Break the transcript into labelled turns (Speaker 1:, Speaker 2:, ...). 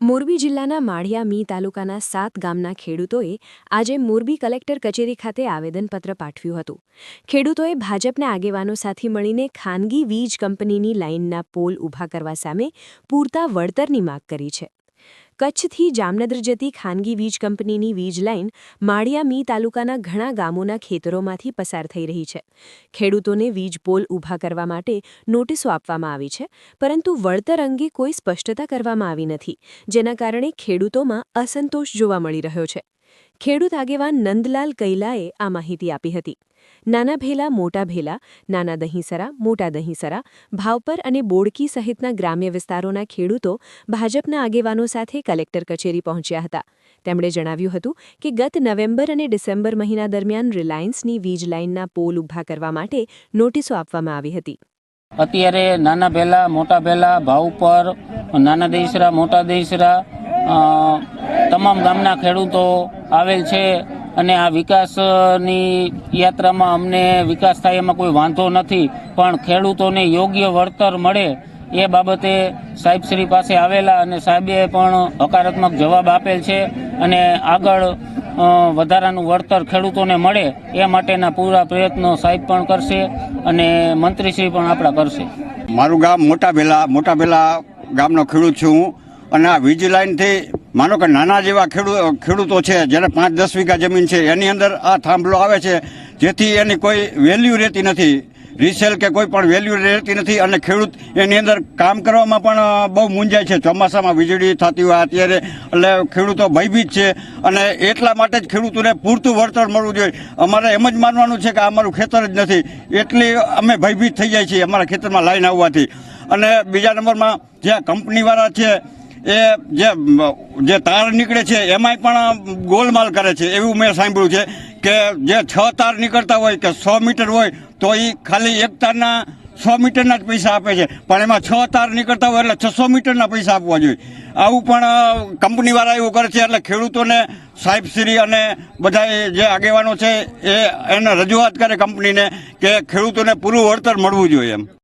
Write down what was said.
Speaker 1: મોરબી જિલ્લાના માળિયા મી તાલુકાના સાત ગામના ખેડૂતોએ આજે મોરબી કલેક્ટર કચેરી ખાતે આવેદનપત્ર પાઠવ્યું હતું. ખેડૂતોએ ભાજપના આગેવાનો સાથે મળીને ખાનગી વીજ કંપનીની લાઇનના પોલ ઊભા કરવા સામે પૂરતા વળતરની માગ કરી છે. કચ્છથી જામનગર જતી ખાનગી વીજ કંપનીની વીજ લાઇન માળિયા મી તાલુકાના ઘણા ગામોના ખેતરોમાંથી પસાર થઈ રહી છે. ખેડૂતોને વીજ પોલ ઊભા કરવા માટે નોટિસો આપવામાં આવી છે, પરંતુ વળતર અંગે કોઈ સ્પષ્ટતા કરવામાં આવી નથી, જેના કારણે ખેડૂતોમાં અસંતોષ જોવા મળી રહ્યો છે. ખેડૂત આગેવાન નંદલાલ કૈલાએ આ માહિતી આપી હતી. નાના ભેલા, મોટા ભેલા, નાના દહીંસરા, મોટા દહીંસરા, ભાવપર અને બોડકી સહિતના ગ્રામ્ય વિસ્તારોના ખેડૂતો ભાજપના આગેવાનો સાથે કલેક્ટર કચેરી પહોંચ્યા હતા. તેમણે જણાવ્યું હતું કે ગત નવેમ્બર અને ડિસેમ્બર મહિના દરમિયાન રિલાયન્સની વીજ લાઇનના પોલ ઊભા કરવા માટે નોટિસો આપવામાં આવી હતી.
Speaker 2: અત્યારે નાના ભેલા, મોટા ભેલા, ભાવપર, નાના દહીસરા, મોટા દહીસરા તમામ ગામના ખેડૂતો આવેલ છે અને આ વિકાસની યાત્રામાં અમને વિકાસ થાય એમાં કોઈ વાંધો નથી, પણ ખેડૂતોને યોગ્ય વળતર મળે એ બાબતે સાહેબશ્રી પાસે આવેલા અને સાહેબે પણ હકારાત્મક જવાબ આપેલ છે અને આગળ વધારાનું વળતર ખેડૂતોને મળે એ માટેના પૂરા પ્રયત્નો સાહેબ પણ કરશે અને મંત્રીશ્રી પણ આપણા કરશે.
Speaker 3: મારું ગામ મોટા ભેલા મોટા ભેલા ગામનો ખેડૂત છું હું અને આ વીજ લાઇનથી માનો કે નાના જેવા ખેડૂ, ખેડૂતો છે જેને પાંચ દસ વીઘા જમીન છે, એની અંદર આ થાંભલો આવે છે, જેથી એની કોઈ વેલ્યુ રહેતી નથી. રીસેલ કે કોઈ પણ વેલ્યુ રહેતી નથી અને ખેડૂત એની અંદર કામ કરવામાં પણ બહુ મૂંઝાય છે. ચોમાસામાં વીજળી થતી હોય અત્યારે, એટલે ખેડૂતો ભયભીત છે અને એટલા માટે જ ખેડૂતોને પૂરતું વળતર મળવું જોઈએ. અમારે એમ જ માનવાનું છે કે અમારું ખેતર જ નથી. એટલી અમે ભયભીત થઈ જાય છીએ અમારા ખેતરમાં લાઈન આવવાથી. અને બીજા નંબરમાં, જ્યાં કંપનીવાળા છે એ જે જે તાર નીકળે છે, એમાંય પણ ગોલમાલ કરે છે, એવું મેં સાંભળ્યું છે કે જે છ તાર નીકળતા હોય કે સો મીટર હોય, તો એ ખાલી એક તારના સો મીટરના જ પૈસા આપે છે. પણ એમાં છ તાર નીકળતા હોય એટલે છસો મીટરના પૈસા આપવા જોઈએ. આવું પણ કંપનીવાળા એવું કરે છે, એટલે ખેડૂતોને સાહેબશ્રી અને બધા જે આગેવાનો છે, એ એને રજૂઆત કરે કંપનીને કે ખેડૂતોને પૂરું વળતર મળવું જોઈએ એમ.